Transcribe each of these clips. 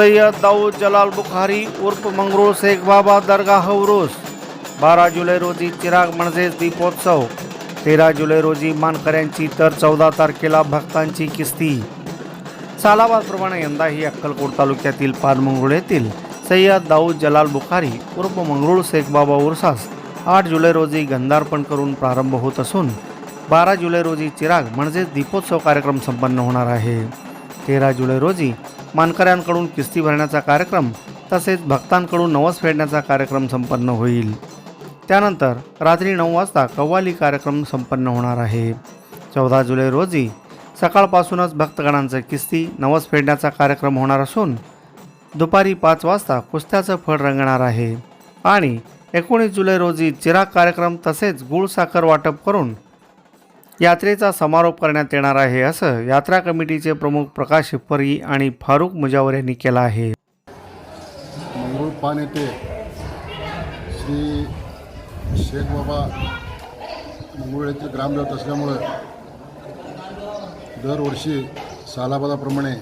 सय्यद दाऊद जलाल बुखारी उर्फ मंगरूळ शेख बाबा दर्गाह उरूस। बारा जुलै रोजी चिराग म्हणजेच दीपोत्सव। तेरा जुलै रोजी मानकऱ्यांची तर चौदा तारखेला भक्तांची किस्ती। सालाबादप्रमाणे यंदा ही अक्कलकोट तालुक्यातील पानमंगरुळ येथील सय्यद दाऊद जलाल बुखारी उर्फ मंगरुळ शेख बाबा उर्सास आठ जुलै रोजी गंधार्पण करून प्रारंभ होत असून बारा जुलै रोजी चिराग म्हणजेच दीपोत्सव कार्यक्रम संपन्न होणार आहे. तेरा जुलै रोजी मानकऱ्यांकडून किस्ती भरण्याचा कार्यक्रम तसेच भक्तांकडून नवस फेडण्याचा कार्यक्रम संपन्न होईल. त्यानंतर रात्री नऊ वाजता कव्वाली कार्यक्रम संपन्न होणार आहे. चौदा जुलै रोजी सकाळपासूनच भक्तगणांचं किस्ती नवस फेडण्याचा कार्यक्रम होणार असून दुपारी पाच वाजता कुस्त्याचं फळ रंगणार आहे. आणि एकोणीस जुलै रोजी चिराग कार्यक्रम तसेच गुळ साखर वाटप करून यात्रेचा समारोप करण्यात येणार आहे असं यात्रा कमिटीचे प्रमुख प्रकाश हिप्परी आणि फारुख मुजावर यांनी केलं आहे. मंगळ पान येथे श्री शेख बाबा मंगरूळ येथील ग्रामदेवत असल्यामुळं दरवर्षी सालाबादाप्रमाणे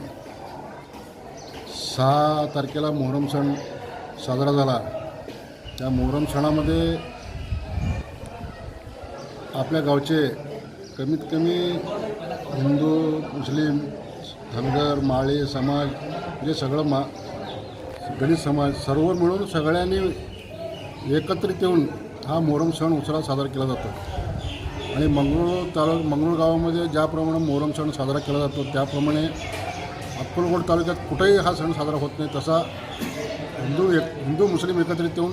सहा तारखेला मोहरम सण साजरा झाला. त्या मोहरम सणामध्ये आपल्या गावचे कमीत कमी हिंदू मुस्लिम धनगर माळे समाज म्हणजे सगळं मा गणित समाज सर्व मिळून सगळ्यांनी एकत्रित येऊन हा मोहरम सण उत्सवात साजरा केला जातो. आणि मंगळूर तालुक मंगळूर गावामध्ये ज्याप्रमाणे मोहरम सण साजरा केला जातो त्याप्रमाणे अक्कलकोट तालुक्यात कुठेही हा सण साजरा होत नाही. तसा हिंदू एक हिंदू मुस्लिम एकत्रित येऊन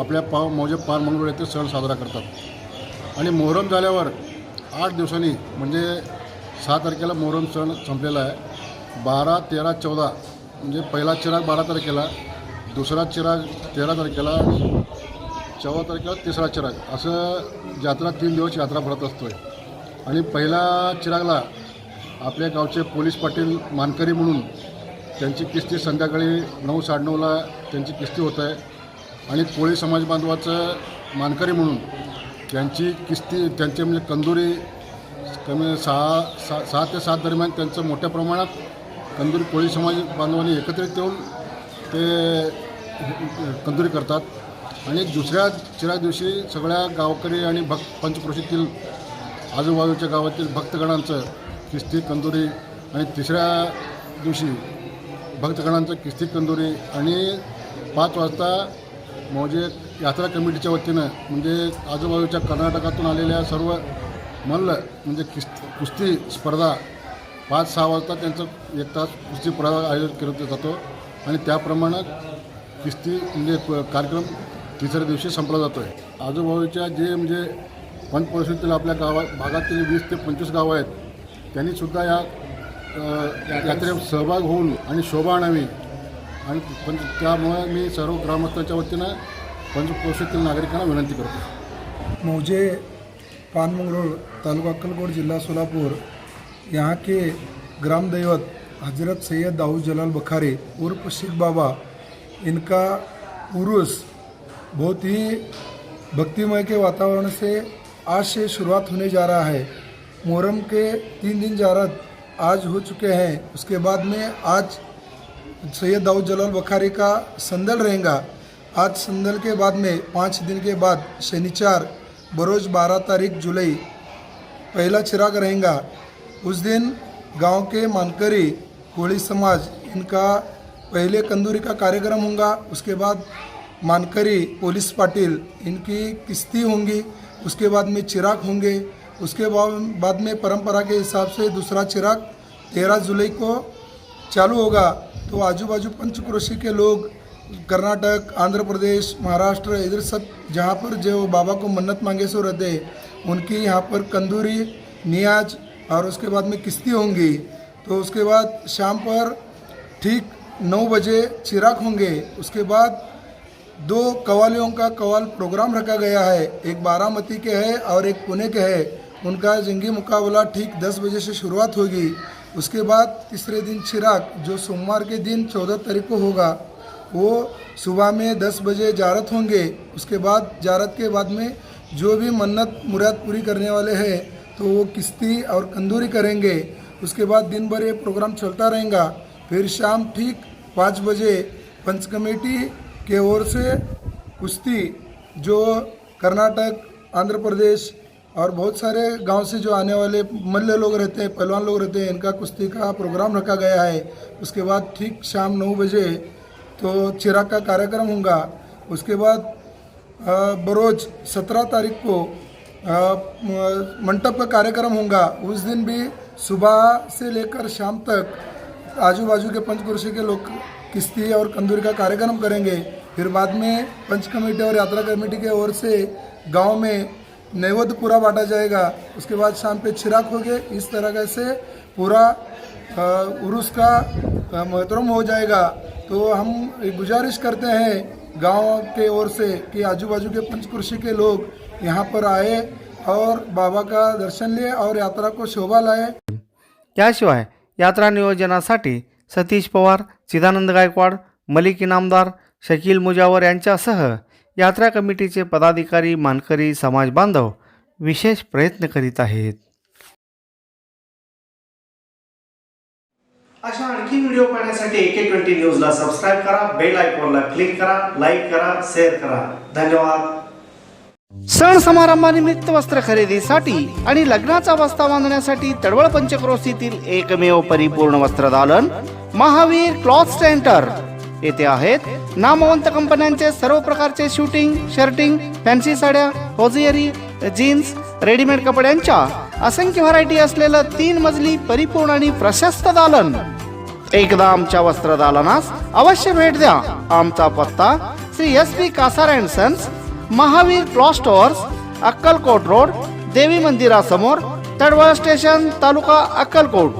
आपल्या पाव मौजे पार मंगळूर येथे सण साजरा करतात. आणि मोहरम झाल्यावर आठ दिवसांनी म्हणजे सहा तारखेला मोहरम सण संपलेला आहे. बारा तेरा चौदा म्हणजे पहिला चिराग बारा तारखेला दुसरा चिराग तेरा तारखेला चौदा तारखेला तिसरा चिराग. असं यात्रा तीन दिवस यात्रा भरत असतो आहे आणि पहिला चिरागला आपल्या गावचे पोलीस पाटील मानकरी म्हणून त्यांची किस्ती संध्याकाळी नऊ साडेनऊला त्यांची किस्ती होत आहे. आणि कोळी समाज बांधवाचं मानकरी म्हणून त्यांची किस्ती त्यांचे म्हणजे कंदुरी कमी सहा सा सहा ते सात दरम्यान त्यांचं मोठ्या प्रमाणात कंदुरी कोळी समाज बांधवांनी एकत्रित येऊन ते कंदुरी करतात. आणि दुसऱ्या चिरा दिवशी सगळ्या गावकरी आणि भक्त पंचक्रोशीतील आजूबाजूच्या गावातील भक्तगणांचं किस्ती कंदुरी आणि तिसऱ्या दिवशी भक्तगणांचं किस्ती कंदुरी आणि पाच वाजता म्हणजे यात्रा कमिटीच्या वतीनं म्हणजे आजूबाजूच्या कर्नाटकातून आलेल्या सर्व मल्ल म्हणजे किस्त कुस्ती स्पर्धा पाच सहा वाजता त्यांचं एक तास कुस्ती स्पर्धा आयोजित केला जातो. आणि त्याप्रमाणे किस्ती म्हणजे प- कार्यक्रम तिसऱ्या दिवशी संपला जातो आहे आजूबाजूच्या जे म्हणजे पंचपरिषदेतील आपल्या गावात भागातील वीस ते पंचवीस गावं आहेत त्यांनीसुद्धा या यात्रेत सहभाग होऊन आणि शोभा आणावी. आणि पण त्यामुळे मी सर्व ग्रामस्थांच्या वतीनं पंचक्रोशीतील नागरिकांना विनंती करतो. मौजे, पानमंगरोळ, तालुका अक्कलकोट जिला सोलापुर यहाँ के ग्राम दैवत, हज़रत सैयद दाऊद जलाल बखारी, उर्फ़ शिख बाबा, इनका उर्स बहुत ही भक्तिमय के वातावरण से आज से शुरुआत होने जा रहा है। मुहर्रम के तीन दिन जारत आज हो चुके हैं। उसके बाद में आज सैयद दाऊद जलाल बखारी का संदल रहेगा। आज संदल के बाद में पाँच दिन के बाद शनिचार, बरोज बारह तारीख जुलाई, पहला चिराग रहेगा। उस दिन गाँव के मानकरी कोળી समाज, इनका पहले कंदूरी का कार्यक्रम होगा। उसके बाद मानकरी, पुलिस पाटिल, इनकी किस्ती होंगी। उसके बाद में चिराग होंगे। उसके बाद बाद में परंपरा के हिसाब से दूसरा चिराग तेरह जुलाई को चालू होगा। तो आजू बाजू पंचक्रोशी के लोग कर्नाटक, आंध्र प्रदेश, महाराष्ट्र, इधर सब जहाँ पर जो बाबा को मन्नत मांगे सो रहते उनकी यहाँ पर कंदूरी, नियाज और उसके बाद में किस्ती होंगी। तो उसके बाद शाम पर ठीक नौ बजे चिराग होंगे। उसके बाद दो कवालियों का कवाल प्रोग्राम रखा गया है। एक बारामती के है और एक पुणे के है। उनका जंगी मुकाबला ठीक दस बजे से शुरुआत होगी। उसके बाद तीसरे दिन चिराग, जो सोमवार के दिन चौदह तारीख को होगा। वो सुबह में दस बजे जारत होंगे, उसके बाद, जारत के बाद में जो भी मन्नत, मुराद पूरी करने वाले हैं तो वो किस्ती और कंदूरी करेंगे। उसके बाद दिन भर ये प्रोग्राम चलता रहेगा। फिर शाम ठीक पाँच बजे पंच कमेटी के ओर से कुश्ती, जो कर्नाटक, आंध्र प्रदेश और बहुत सारे गाँव से जो आने वाले मल्ल लोग रहते हैं, पहलवान लोग रहते हैं, इनका कुश्ती का प्रोग्राम रखा गया है। उसके बाद ठीक शाम नौ बजे तो चिराग का कार्यक्रम होगा। उसके बाद बरोज सत्रह तारीख को मंडप का कार्यक्रम होगा। उस दिन भी सुबह से लेकर शाम तक आजू बाजू के पंचकुर्शी के लोग किश्ती और कंदूरी का कार्यक्रम करेंगे। फिर बाद में पंच कमेटी और यात्रा कमेटी की ओर से गाँव में नैवेद्य पूरा बांटा जाएगा। उसके बाद शाम पे चिराग होंगे। इस तरह से पूरा उर्स का मोहतरम हो जाएगा। तो हम गुजारिश करते हैं गांव के ओर से कि आजू बाजू के पंचकृषि के लोग यहाँ पर आए और बाबा का दर्शन लिए और यात्रा को शोभा लाए। त्याशिवाय यात्रा नियोजनासाठी सतीश पवार चिदानंद गायकवाड मलिक इनामदार शकील मुजावर यांच्यासह यात्रा कमिटीचे पदाधिकारी मानकरी समाज बांधव विशेष प्रयत्न करीत आहेत. व्हिडिओ पाहण्यासाठी एके ट्वेंटी न्यूजला सबस्क्राईब करा बेल आयकॉनला क्लिक करा लाईक करा शेअर करा. धन्यवाद. सण समारंभानिमित्त वस्त्र खरेदीसाठी आणि लग्नाचा वस्ता बांधण्यासाठी तडवळ पंचक्रोशीतील एकमेव परिपूर्ण वस्त्रदालन महावीर क्लॉथ सेंटर. येथे आहेत नामवंत कंपन्यांचे सर्व प्रकारचे शूटिंग शर्टिंग फॅन्सी साड्या होजियरी जीन्स रेडीमेड कपड्यांच्या असंख्य व्हरायटी असलेलं तीन मजली परिपूर्ण आणि प्रशस्त दालन. एकदा आमच्या वस्त्रदालनास अवश्य भेट द्या. आमचा पत्ता Shri S P Kasar and sons Mahavir cloth stores Akkalkot road देवी मंदिरासमोर तडवळ स्टेशन तालुका अक्कलकोट.